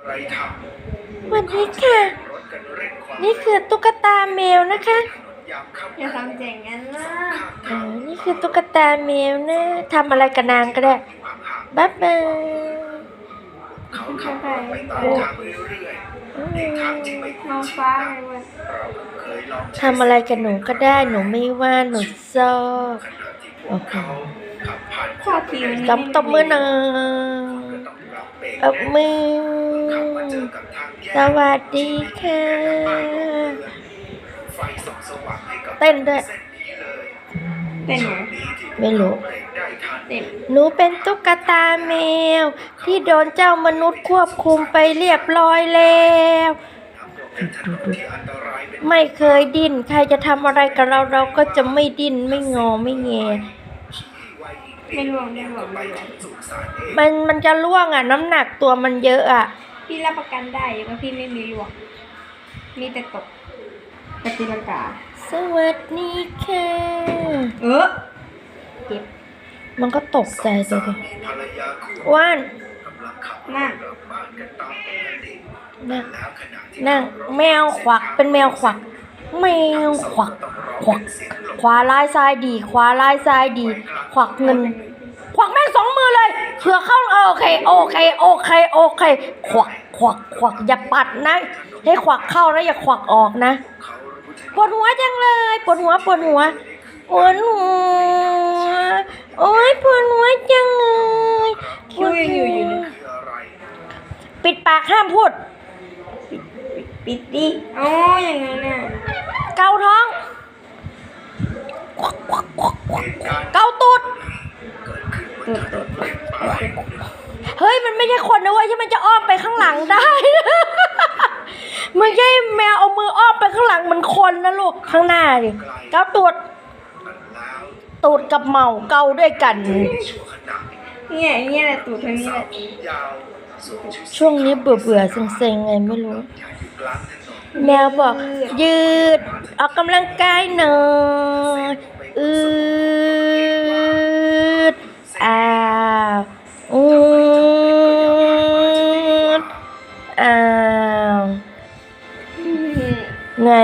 อะไรทสวัสดีค่ะำรถกันเร่งความนี่คือตุ๊กตาแมวนะคะยามค่ำอย่าทำเจ๋งงั้นนะเออนี่คือตุ๊กตาแมวนะทำอะไรกับนางก็ได้ความห่างบ๊ายบายเขาขับรถไปตามทางเรื่อยๆในทางที่ไม่คุ้น้นองชินฟ้านัไงกวะเราเคยลองใช้ทำอะไรกับหนูก็ได้หนูไม่ว่าหนูชอบขณะที่พวกเขาขับผ่านชอบทีวันนี้กำตบมือหน่อยก็ต้องรับเบรกตบมือ สวัสดีค่ะไฟส่องสว่างให้กับเต้นด้วยเส้นนี้เลยเป็นหนูไม่รู้เบรกได้ทันเต็มหนูเป็นตุ๊กตาแมว ที่โดนเจ้ามนุษย์ควบคุมไปเรียบร้อยแล้วทำตัวเป็นถนนที่อันตรายเป็นไม่เคยดิ้น ใครจะทำอะไรกับเราเราก็จะไม่ดิ้นไม่งอไม่แงขี่ไวอีกนิดไม่ร่วงไม่ร่วงไปไม่ร่วถึงงสุสานเองมันมันจะล่วงอะ น้ำหนักตัวมันเยอะอะ พี่รับประกันได้ว่าพี่ไม่มีหลวง มีแต่ตกปฏิลังกา สวัสดีค่ะ เออเจ็บมันก็ตกใจสาตัวเองมีภรรยาคู่ว่านกำลังขับรนั่ถนกลับบ้านกันตามปกตินั่งแล้วขณะที่นั่งแมวขวักเป็นแมวขวัก แมวขวัก ขวัก ขวาลายซ้ายดี ขวาลายซ้ายดี ขวักเงิน ขวักแม่งสองมือเลยเผื่อ เข้าเออโอเคโอเคโอเคโอเค ขวักขวักขวักอย่าปัดนะ ให้ขวักเข้าแล้วอย่าขวักออกนะเขารู้ทันปวดหัวจังเลยปวดหัวปวดหัวปวดหัวโอ้ยปวดหัวจังเลยคิวยังอยู่อยู่เลยคืออะไรปิดปากห้ามพูด ปิดดิอ๋ออย่างนั้นน่ะเกาท้องเหตุการณ์เกาตูดเกิ ไม่ใช่คนนะเว้ยที่มันจะอ้อมไปข้างหลังได้ มันใช่แมวเอามืออ้อมไปข้างหลังเหมันคนนะลูกข้างหน้าดิเกาตูดมันแล้วตูดกับเมาเกาด้วยกันในชั่วขณะเนี่ยเนี่ยแหละตูดทางนี้แหละช่วงนี้เบื่อเบื่อๆเซ็งๆไงไม่รู้ แมวบอกยืด ออกกำลังกายหน่อยอือ no